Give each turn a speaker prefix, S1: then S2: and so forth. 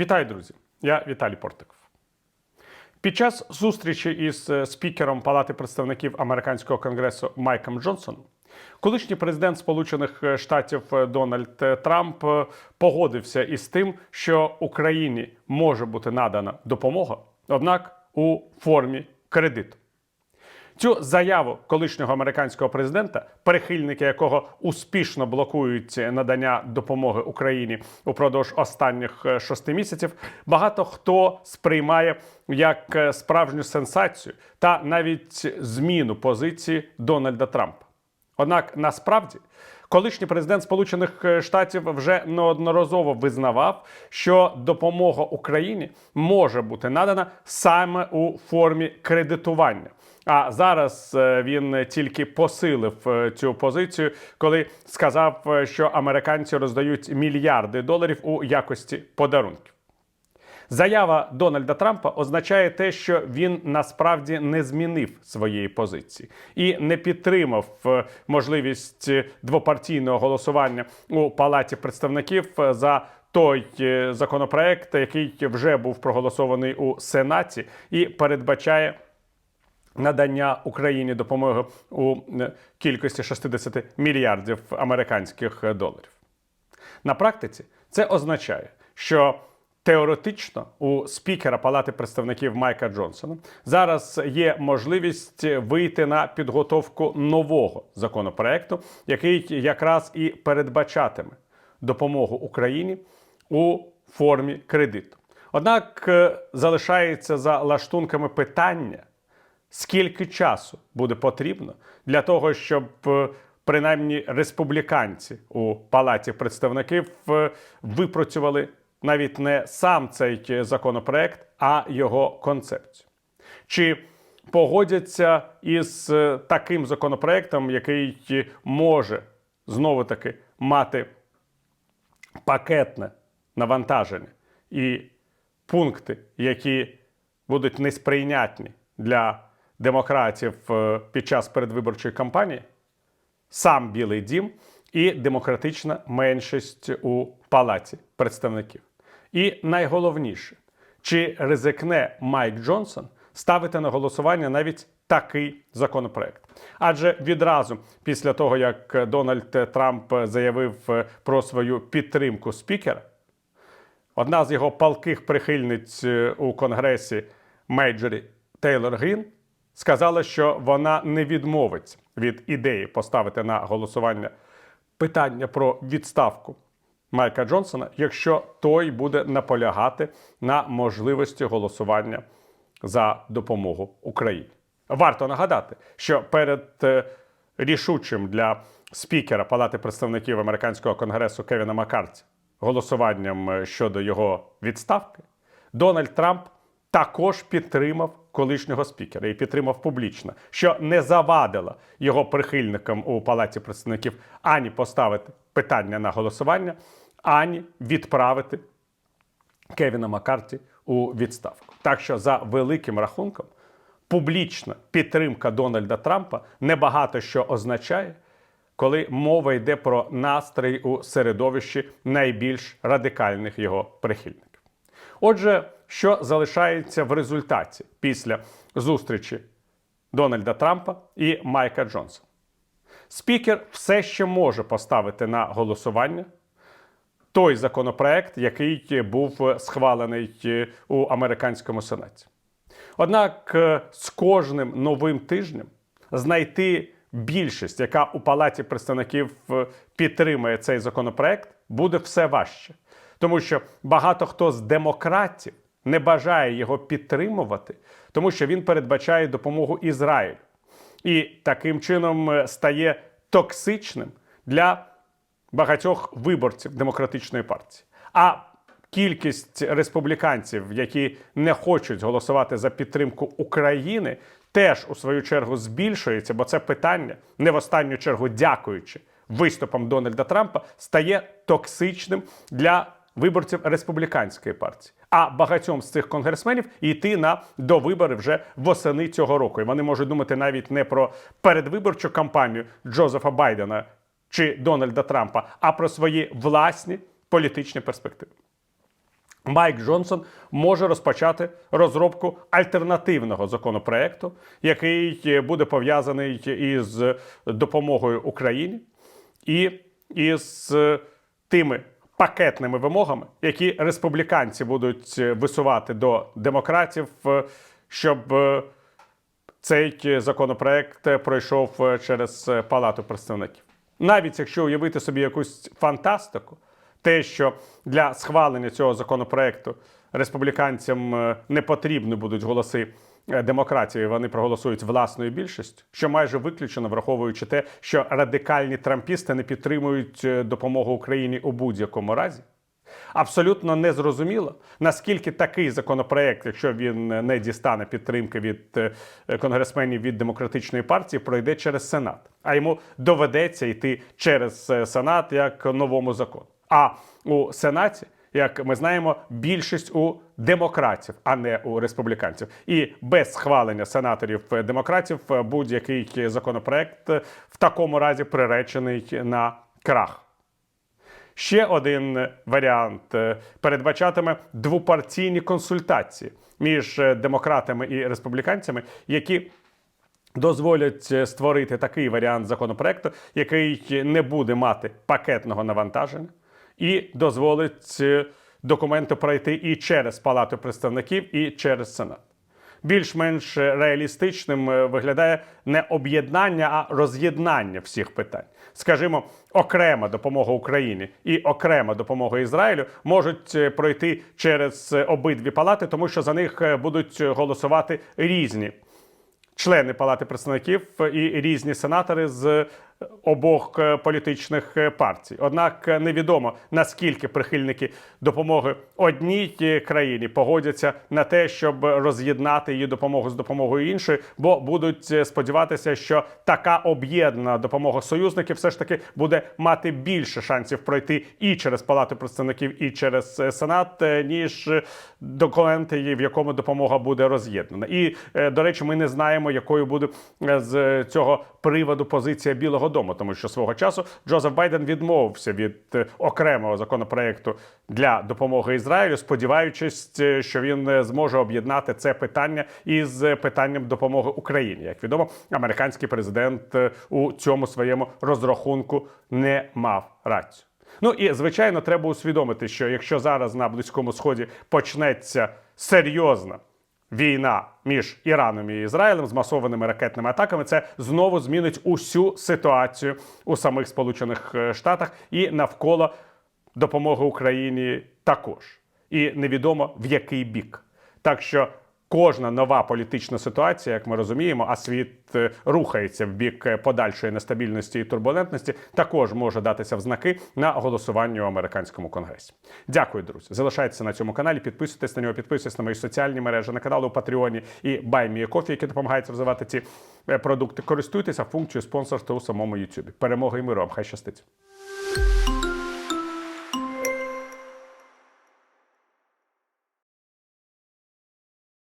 S1: Вітаю, друзі! Я Віталій Портиков. Під час зустрічі із е, спікером Палати представників американського конгресу Майком Джонсоном, колишній президент Сполучених Штатів е, Дональд Трамп е, погодився із тим, що Україні може бути надана допомога, однак у формі кредиту. Цю заяву колишнього американського президента, прихильники якого успішно блокують надання допомоги Україні упродовж останніх е, шести місяців, багато хто сприймає як е, справжню сенсацію та навіть зміну позиції Дональда Трампа. Однак насправді колишній президент Сполучених е, Штатів вже неодноразово визнавав, що допомога Україні може бути надана саме у формі кредитування. А зараз е, він тільки посилив е, цю позицію, коли сказав, е, що американці роздають мільярди доларів у якості подарунків. Заява Дональда Трампа означає те, що він насправді не змінив своєї позиції і не підтримав можливість двопартійного голосування у палаті представників за той законопроект, який вже був проголосований у Сенаті, і передбачає. Надання Україні допомоги у е, кількості 60 мільярдів американських е, доларів. На практиці це означає, що теоретично у спікера Палати представників Майка Джонсона зараз є можливість вийти на підготовку нового законопроекту, який якраз і передбачатиме допомогу Україні у формі кредиту. Однак е, залишається за лаштунками питання скільки часу буде потрібно для того, щоб е, принаймні республіканці у палаті представників е, випрацювали навіть не сам цей е, законопроект, а його концепцію. Чи погодяться із таким законопроектом, який може знову таки мати пакетне навантаження і пункти, які будуть несприйнятні для демократів е, під час передвиборчої кампанії, сам Білий Дім і демократична меншість у палаті представників. І найголовніше, чи ризикне Майк Джонсон ставити на голосування навіть такий законопроект? Адже відразу після того, як Дональд Трамп заявив е, про свою підтримку спікера, Одна з його палких прихильниць е, у Конгресі Мейджорі Тейлор Грін сказала, що вона не відмовиться від ідеї поставити на голосування питання про відставку Майка Джонсона, якщо той буде наполягати на можливості голосування за допомогу Україні. Варто нагадати, що перед е, рішучим для спікера Палати представників американського конгресу Кевіна Маккарті голосуванням е, щодо його відставки, Дональд Трамп також підтримав колишнього спікера і підтримав публічно, що не завадило його прихильникам у Палаті представників ані поставити питання на голосування, ані відправити Кевіна Маккарті у відставку. Так що, за великим рахунком, публічна підтримка Дональда Трампа небагато що означає, коли мова йде про настрій у середовищі найбільш радикальних його прихильників. Отже, що залишається в результаті після зустрічі Дональда Трампа і Майка Джонсона? Спікер все ще може поставити на голосування той законопроект, який був схвалений у американському сенаті. Однак е, з кожним новим тижнем знайти більшість, яка у палаті представників е, підтримує цей законопроект, буде все важче, тому що багато хто з демократів не бажає його підтримувати, тому що він передбачає допомогу Ізраїлю і таким чином е, стає токсичним для багатьох виборців демократичної партії. А кількість республіканців, які не хочуть голосувати за підтримку України, теж у свою чергу збільшується, бо це питання не в останню чергу, дякуючи виступам Дональда Трампа, стає токсичним для виборців республіканської партії. А багатьом з цих конгресменів йти на довибори вже восени цього року. І вони можуть думати навіть не про передвиборчу кампанію Джозефа Байдена чи Дональда Трампа, а про свої власні політичні перспективи. Майк Джонсон може розпочати розробку альтернативного законопроекту, який буде пов'язаний із допомогою Україні і із тими пакетними вимогами, які республіканці будуть висувати до демократів, е, щоб е, цей законопроект пройшов е, через Палату представників. Навіть якщо уявити собі якусь фантастику, те, що для схвалення цього законопроекту республіканцям е, не потрібні будуть голоси е, демократії, вони проголосують власною більшістю, що майже виключено, враховуючи те, що радикальні трампісти не підтримують е, допомогу Україні у будь-якому разі. Абсолютно незрозуміло, наскільки такий законопроект, якщо він не дістане підтримки від е, конгресменів від демократичної партії, пройде через Сенат. А йому доведеться йти через е, Сенат як новому закону. А у Сенаті, як ми знаємо, більшість у демократів, а не у республіканців. І без схвалення сенаторів е, демократів е, будь-який законопроект е, в такому разі приречений на крах. Ще один варіант передбачатиме двопартійні консультації між демократами і республіканцями, які дозволять створити такий варіант законопроекту, який не буде мати пакетного навантаження, і дозволить документи пройти і через Палату представників, і через Сенат. Більш-менш реалістичним е, виглядає не об'єднання, а роз'єднання всіх питань. Скажімо, окрема допомога Україні і окрема допомога Ізраїлю можуть е, пройти через е, обидві палати, тому що за них будуть голосувати різні члени Палати представників і різні сенатори з обох е, політичних е, партій. Однак е, невідомо наскільки прихильники допомоги одній країні погодяться на те, щоб роз'єднати її допомогу з допомогою іншої, бо будуть сподіватися, що така об'єднана допомога союзників все ж таки буде мати більше шансів пройти і через Палату представників, і через Сенат, ніж документи, в якому допомога буде роз'єднана. І до речі, ми не знаємо, якою буде з цього приводу позиція Білого Дому, тому що свого часу Джозеф Байден відмовився від е, окремого законопроекту для допомоги Ізраїлю, сподіваючись, е, що він е, зможе об'єднати це питання із питанням допомоги Україні. Як відомо, американський президент у цьому своєму розрахунку не мав рацію. Ну і звичайно, треба усвідомити, що якщо зараз на близькому сході почнеться серйозна війна між Іраном і Ізраїлем з масованими ракетними атаками, це знову змінить усю ситуацію у самих Сполучених е, Штатах і навколо допомоги Україні також. І невідомо в який бік. Так що кожна нова політична ситуація, як ми розуміємо, а світ е, рухається в бік е, подальшої нестабільності і турбулентності, також може датися в знаки на голосуванні у американському конгресі. Дякую, друзі. Залишайтеся на цьому каналі, підписуйтесь на нього, підписуйтесь на мої соціальні мережі, на канал у Патреоні і BuyMeACoffee, які допомагають розвивати ці е, продукти. Користуйтеся функцією спонсорства у самому YouTube. Перемоги і миру вам. Хай щастить.